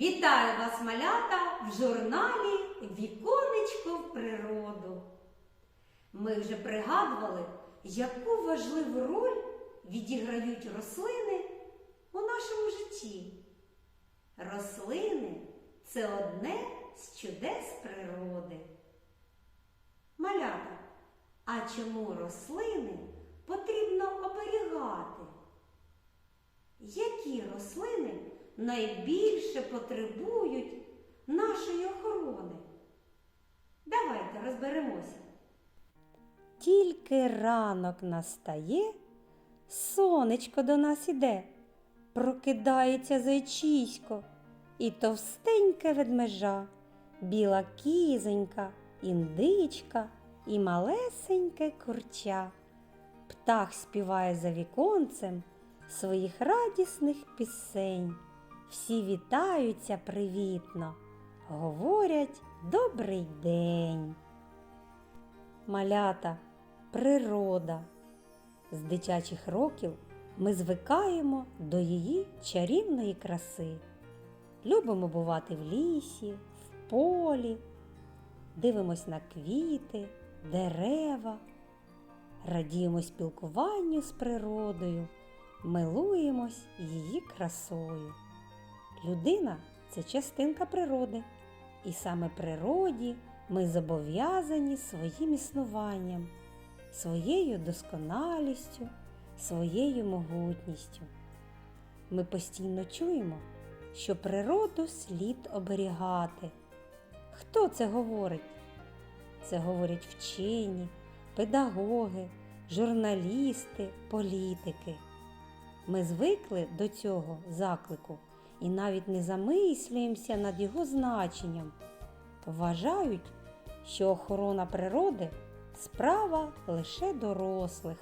Вітаю вас, малята, в журналі Віконечко в природу. Ми вже пригадували, яку важливу роль відіграють рослини у нашому житті. Рослини це одне з чудес природи. Малята, а чому рослини потрібно оберігати? Які рослини найбільше потребують нашої охорони? Давайте розберемося. Тільки ранок настає, сонечко до нас іде, прокидається зайчисько і товстеньке ведмежа, біла кізонька, індичка і малесеньке курча. Птах співає за віконцем своїх радісних пісень. Всі вітаються привітно, говорять добрий день. Малята, природа. З дитячих років ми звикаємо до її чарівної краси. Любимо бувати в лісі, в полі, дивимось на квіти, дерева, радіємо спілкуванню з природою, милуємось її красою. Людина це частинка природи, і саме природі ми зобов'язані своїм існуванням, своєю досконалістю, своєю могутністю. Ми постійно чуємо, що природу слід оберігати. Хто це говорить? Це говорять вчені, педагоги, журналісти, політики. Ми звикли до цього заклику і навіть не замислюємося над його значенням. Вважають, що охорона природи справа лише дорослих.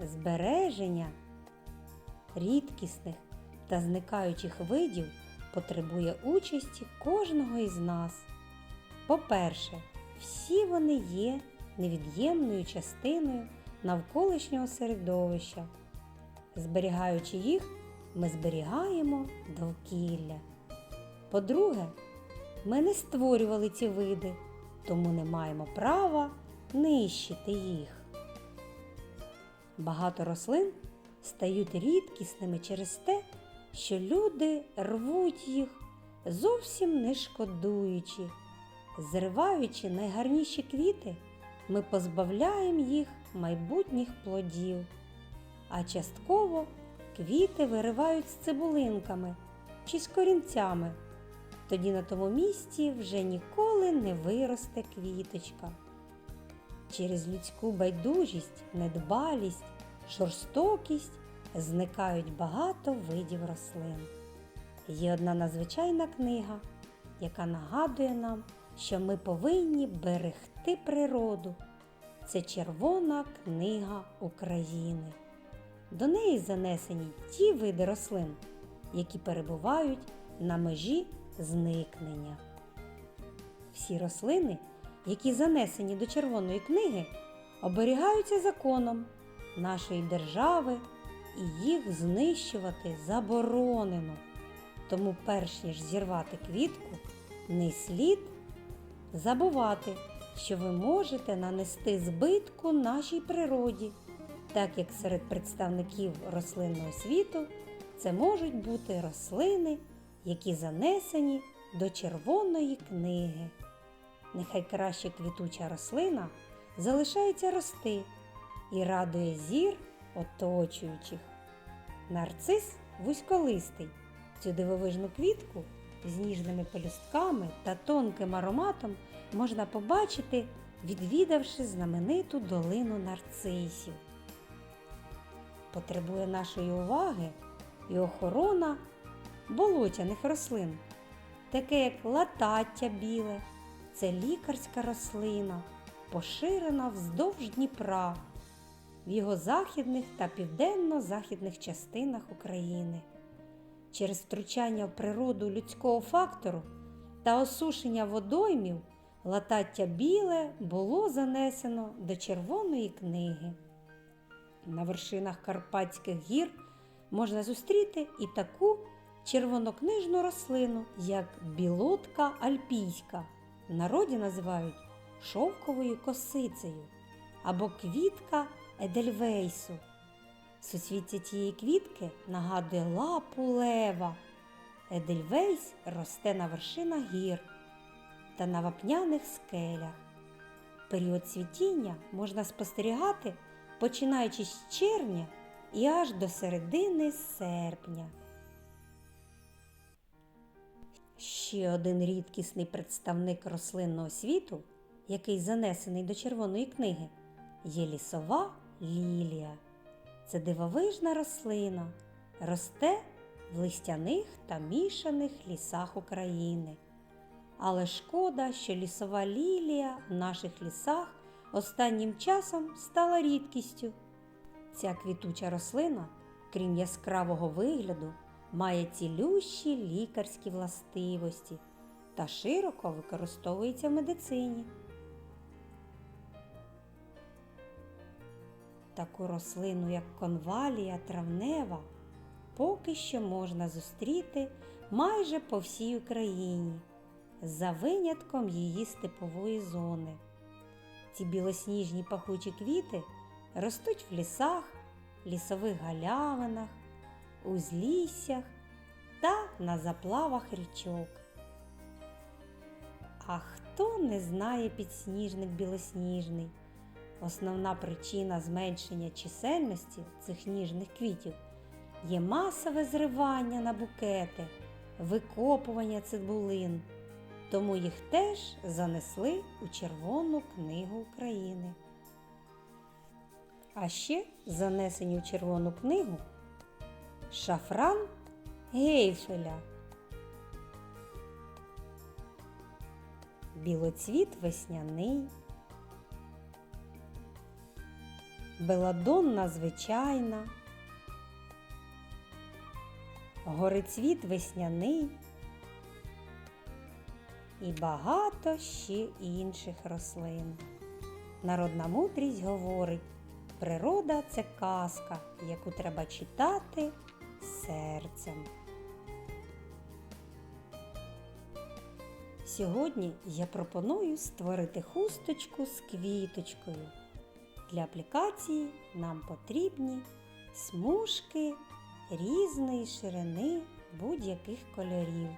Збереження рідкісних та зникаючих видів потребує участі кожного із нас. По-перше, всі вони є невід'ємною частиною навколишнього середовища. Зберігаючи їх, ми зберігаємо довкілля. По-друге, ми не створювали ці види, тому не маємо права нищити їх. Багато рослин стають рідкісними через те, що люди рвуть їх, зовсім не шкодуючи. Зриваючи найгарніші квіти, ми позбавляємо їх майбутніх плодів, а частково квіти виривають з цибулинками чи з корінцями. Тоді на тому місці вже ніколи не виросте квіточка. Через людську байдужість, недбалість, жорстокість зникають багато видів рослин. Є одна надзвичайна книга, яка нагадує нам, що ми повинні берегти природу. Це Червона книга України. До неї занесені ті види рослин, які перебувають на межі зникнення. Всі рослини, які занесені до Червоної книги, оберігаються законом нашої держави і їх знищувати заборонено. Тому, перш ніж зірвати квітку, не слід забувати, що ви можете нанести збитку нашій природі, так як серед представників рослинного світу це можуть бути рослини, які занесені до червоної книги. Нехай краще квітуча рослина залишається рости і радує зір оточуючих. Нарцис вузьколистий. Цю дивовижну квітку з ніжними пелюстками та тонким ароматом можна побачити, відвідавши знамениту долину нарцисів. Потребує нашої уваги і охорона болотяних рослин, таке як латаття біле, це лікарська рослина, поширена вздовж Дніпра в його західних та південно-західних частинах України. Через втручання в природу людського фактору та осушення водоймів латаття біле було занесено до Червоної книги. На вершинах Карпатських гір можна зустріти і таку червонокнижну рослину, як білотка альпійська. В народі називають шовковою косицею або квітка Едельвейсу. Суцвіття цієї квітки нагадує лапу лева. Едельвейс росте на вершинах гір та на вапняних скелях. Період цвітіння можна спостерігати починаючи з червня і аж до середини серпня. Ще один рідкісний представник рослинного світу, який занесений до Червоної книги, є лісова лілія. Це дивовижна рослина, росте в листяних та мішаних лісах України. Але шкода, що лісова лілія в наших лісах останнім часом стала рідкістю. Ця квітуча рослина, крім яскравого вигляду, має цілющі лікарські властивості та широко використовується в медицині. Таку рослину, як конвалія травнева, поки що можна зустріти майже по всій Україні, за винятком її степової зони. Ці білосніжні пахучі квіти ростуть в лісах, лісових галявинах, узліссях та на заплавах річок. А хто не знає підсніжник білосніжний? Основна причина зменшення чисельності цих ніжних квітів є масове зривання на букети, викопування цибулин, тому їх теж занесли у Червону книгу України. А ще занесені у Червону книгу шафран гейфеля, білоцвіт весняний, беладонна звичайна, горицвіт весняний і багато ще інших рослин. Народна мудрість говорить, природа це казка, яку треба читати серцем. Сьогодні я пропоную створити хусточку з квіточкою. Для аплікації нам потрібні смужки різної ширини будь-яких кольорів,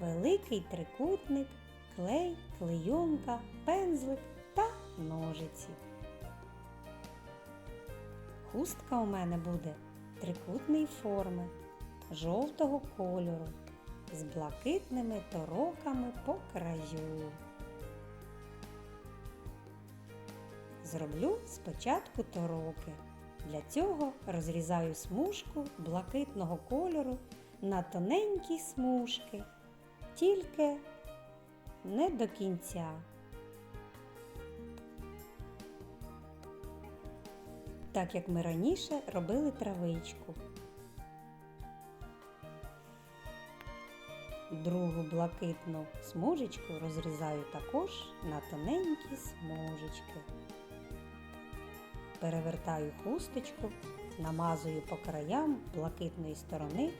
великий трикутник, клей, клейонка, пензлик та ножиці. Хустка у мене буде трикутної форми, жовтого кольору, з блакитними тороками по краю. Зроблю спочатку тороки. Для цього розрізаю смужку блакитного кольору на тоненькі смужки, тільки не до кінця. Так як ми раніше робили травичку. Другу блакитну смужечку розрізаю також на тоненькі смужечки. Перевертаю хусточку, намазую по краям блакитної сторони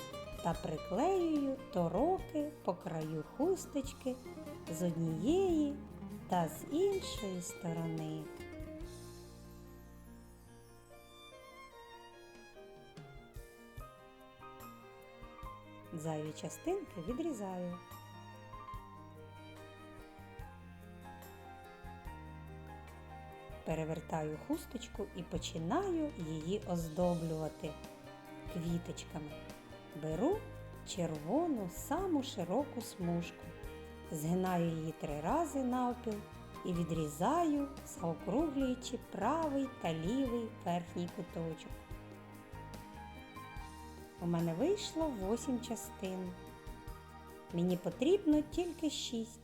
та приклеюю тороки по краю хусточки з однієї та з іншої сторони. Зайві частинки відрізаю. Перевертаю хусточку і починаю її оздоблювати квіточками. Беру червону саму широку смужку, згинаю її три рази навпіл і відрізаю, заокруглюючи правий та лівий верхній куточок. У мене вийшло 8 частин. Мені потрібно тільки 6.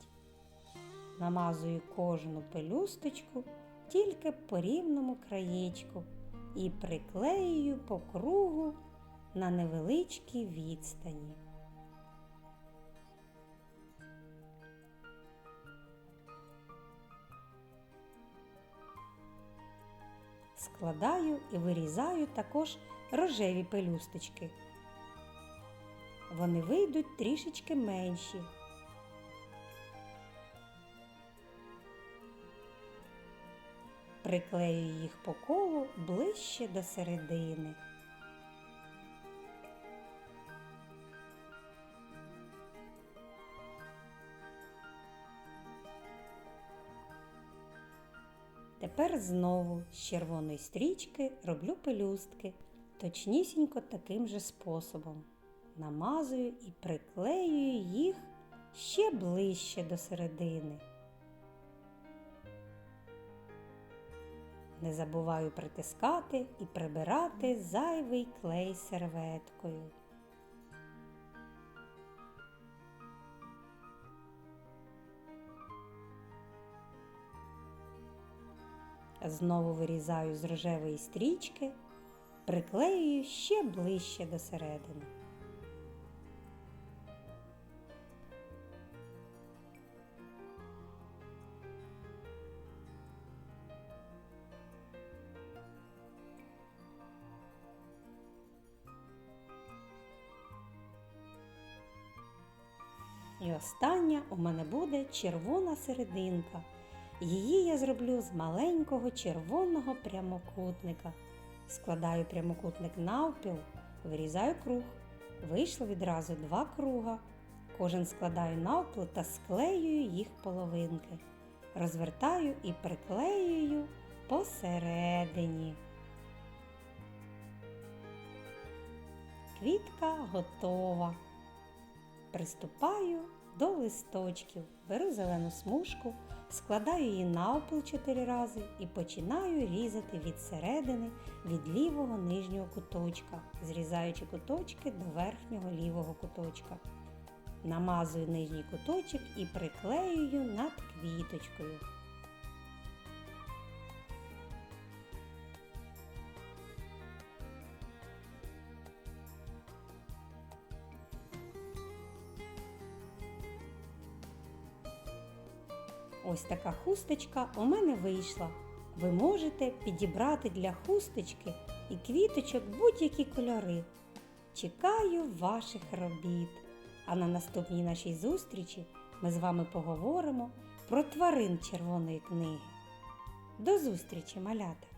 Намазую кожну пелюсточку тільки по рівному краєчку і приклеюю по кругу на невеличкій відстані. Складаю і вирізаю також рожеві пелюсточки. вони вийдуть трішечки менші. Приклею їх по колу ближче до середини. Тепер знову з червоної стрічки роблю пелюстки, точнісінько таким же способом. Намазую і приклеюю їх ще ближче до середини. Не забуваю притискати і прибирати зайвий клей серветкою. Знову вирізаю з рожевої стрічки, приклеюю ще ближче до середини. І остання у мене буде червона серединка. Її я зроблю з маленького червоного прямокутника. Складаю прямокутник навпіл, вирізаю круг. Вийшло відразу два круга. Кожен складаю навпіл та склеюю їх половинки. Розвертаю і приклеюю посередині. Квітка готова. Приступаю до листочків, беру зелену смужку, складаю її навпіл 4 рази і починаю різати від середини від лівого нижнього куточка, зрізаючи куточки до верхнього лівого куточка. Намазую нижній куточок і приклеюю над квіточкою. Ось така хусточка у мене вийшла. Ви можете підібрати для хусточки і квіточок будь-які кольори. Чекаю ваших робіт. А на наступній нашій зустрічі ми з вами поговоримо про тварин червоної книги. До зустрічі, малята!